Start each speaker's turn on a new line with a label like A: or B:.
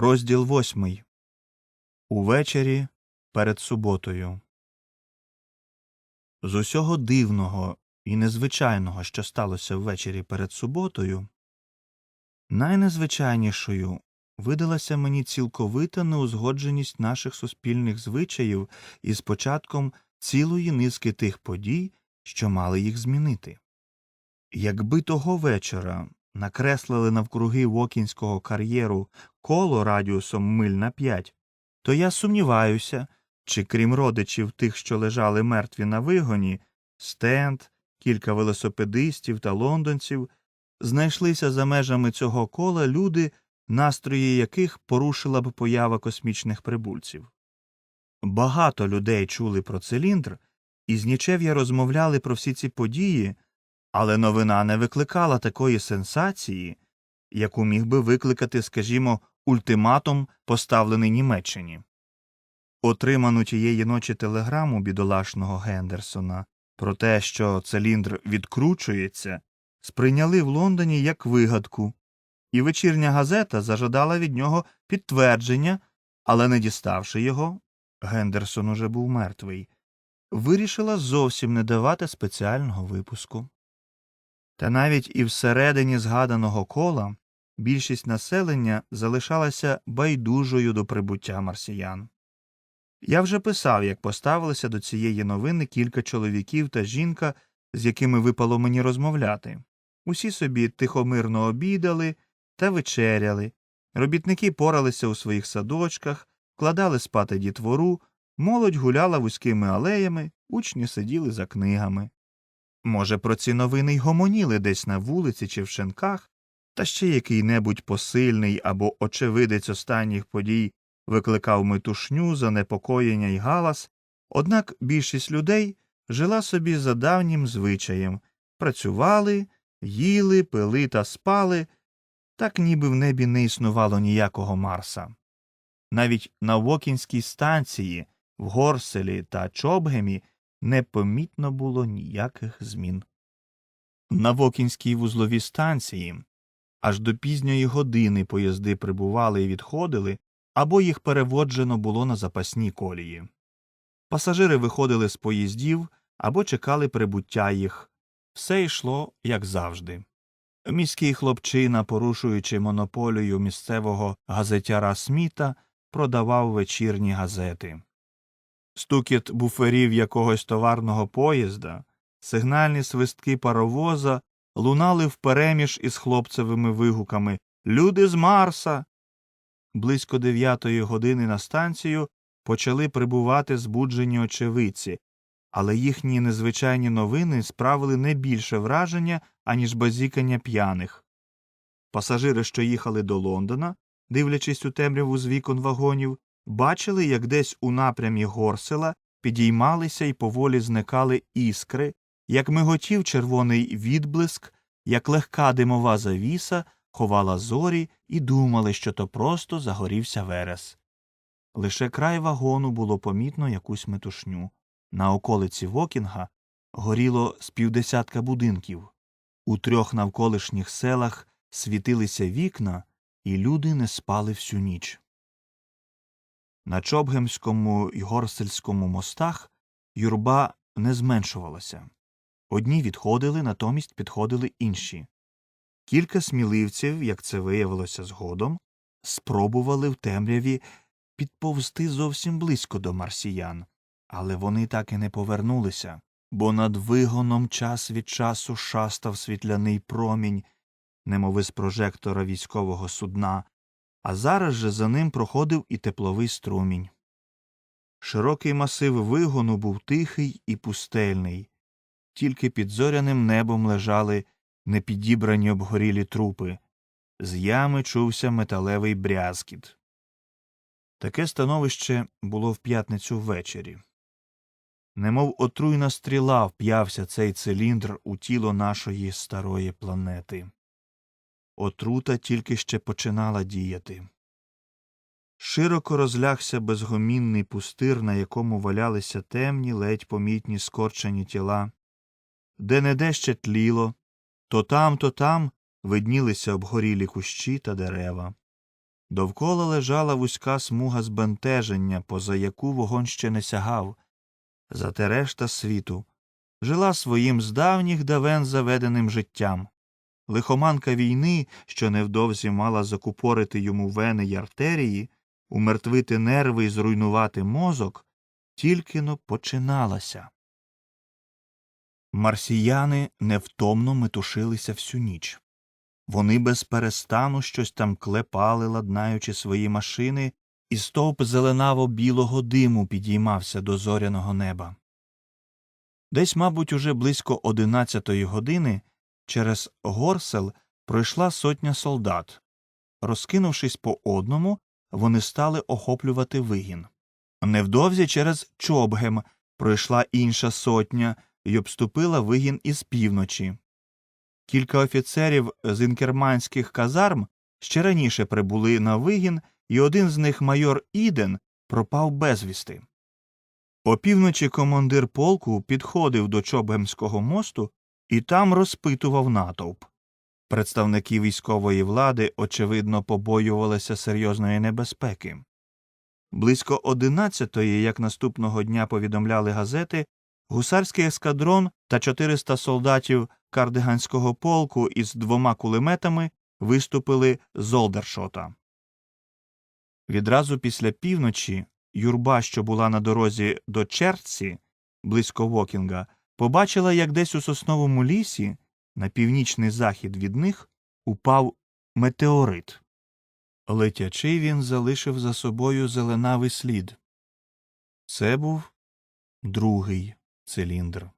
A: Розділ восьмий. Увечері перед суботою. З усього дивного і незвичайного, що сталося ввечері перед суботою, найнезвичайнішою видалася мені цілковита неузгодженість наших суспільних звичаїв із початком цілої низки тих подій, що мали їх змінити. Якби того вечора накреслили навкруги Вокінського кар'єру коло радіусом миль на п'ять, то я сумніваюся, чи крім родичів тих, що лежали мертві на вигоні, стенд, кілька велосипедистів та лондонців, знайшлися за межами цього кола люди, настрої яких порушила б поява космічних прибульців. Багато людей чули про циліндр, і з нічев'я розмовляли про всі ці події, але новина не викликала такої сенсації, яку міг би викликати, скажімо, ультиматум, поставлений Німеччині. Отриману тієї ночі телеграму бідолашного Гендерсона про те, що циліндр відкручується, сприйняли в Лондоні як вигадку, і вечірня газета зажадала від нього підтвердження, але не діставши його, Гендерсон уже був мертвий, вирішила зовсім не давати спеціального випуску. Та навіть і всередині згаданого кола більшість населення залишалася байдужою до прибуття марсіян. Я вже писав, як поставилися до цієї новини кілька чоловіків та жінка, з якими випало мені розмовляти. Усі собі тихомирно обідали та вечеряли, робітники поралися у своїх садочках, вкладали спати дітвору, молодь гуляла вузькими алеями, учні сиділи за книгами. Може, про ці новини й гомоніли десь на вулиці чи в шинках, та ще який небудь посильний або очевидець останніх подій викликав метушню, занепокоєння й галас, однак більшість людей жила собі за давнім звичаєм. Працювали, їли, пили та спали, так ніби в небі не існувало ніякого Марса. Навіть на Вокінській станції, в Горселі та Чобгемі непомітно було ніяких змін. На Вокінській вузловій станції аж до пізньої години поїзди прибували і відходили, або їх переводжено було на запасні колії. Пасажири виходили з поїздів або чекали прибуття їх. Все йшло, як завжди. Міський хлопчина, порушуючи монополію місцевого газетяра Сміта, продавав вечірні газети. Стукіт буферів якогось товарного поїзда, сигнальні свистки паровоза лунали впереміж із хлопцевими вигуками Люди з Марса. Близько дев'ятої години на станцію почали прибувати збуджені очевидці, але їхні незвичайні новини справили не більше враження, аніж базікання п'яних. Пасажири, що їхали до Лондона, дивлячись у темряву з вікон вагонів, бачили, як десь у напрямі горсела підіймалися і поволі зникали іскри, як миготів червоний відблиск, як легка димова завіса ховала зорі і думали, що то просто загорівся верес. Лише край вагону було помітно якусь метушню. На околиці Вокінга горіло з півдесятка будинків. У трьох навколишніх селах світилися вікна, і люди не спали всю ніч. На Чобгемському і Горсельському мостах юрба не зменшувалася. Одні відходили, натомість підходили інші. Кілька сміливців, як це виявилося згодом, спробували в темряві підповзти зовсім близько до марсіян, але вони так і не повернулися, бо над вигоном час від часу шастав світляний промінь, немови з прожектора військового судна, а зараз же за ним проходив і тепловий струмінь. Широкий масив вигону був тихий і пустельний, тільки під зоряним небом лежали непідібрані обгорілі трупи, з ями чувся металевий брязкіт. Таке становище було в п'ятницю ввечері. Немов отруйна стріла вп'явся цей циліндр у тіло нашої старої планети. Отрута тільки ще починала діяти. Широко розлягся безгомінний пустир, на якому валялися темні, ледь помітні скорчені тіла, де неде ще тліло, то там, то там виднілися обгорілі кущі та дерева. Довкола лежала вузька смуга збентеження, поза яку вогонь ще не сягав. Зате решта світу жила своїм з давніх давен заведеним життям. Лихоманка війни, що невдовзі мала закупорити йому вени й артерії, умертвити нерви і зруйнувати мозок, тільки но починалася. Марсіяни невтомно метушилися всю ніч. Вони без перестану щось там клепали, ладнаючи свої машини, і стовп зеленаво білого диму підіймався до зоряного неба. Десь, мабуть, уже близько одинадцятої години через горсел пройшла сотня солдат. Розкинувшись по одному, вони стали охоплювати вигін. Невдовзі через Чобгем пройшла інша сотня і обступила вигін із півночі. Кілька офіцерів з інкерманських казарм ще раніше прибули на вигін, і один з них, майор Іден, пропав безвісти. Опівночі командир полку підходив до Чобгемського мосту і там розпитував натовп. Представники військової влади, очевидно, побоювалися серйозної небезпеки. Близько одинадцятої, як наступного дня повідомляли газети, гусарський ескадрон та 400 солдатів кардиганського полку із двома кулеметами виступили з Олдершота. Відразу після півночі юрба, що була на дорозі до Черці, близько Вокінга, побачила, як десь у сосновому лісі, на північний захід від них, упав метеорит. Летячи він залишив за собою зеленавий слід. Це був другий циліндр.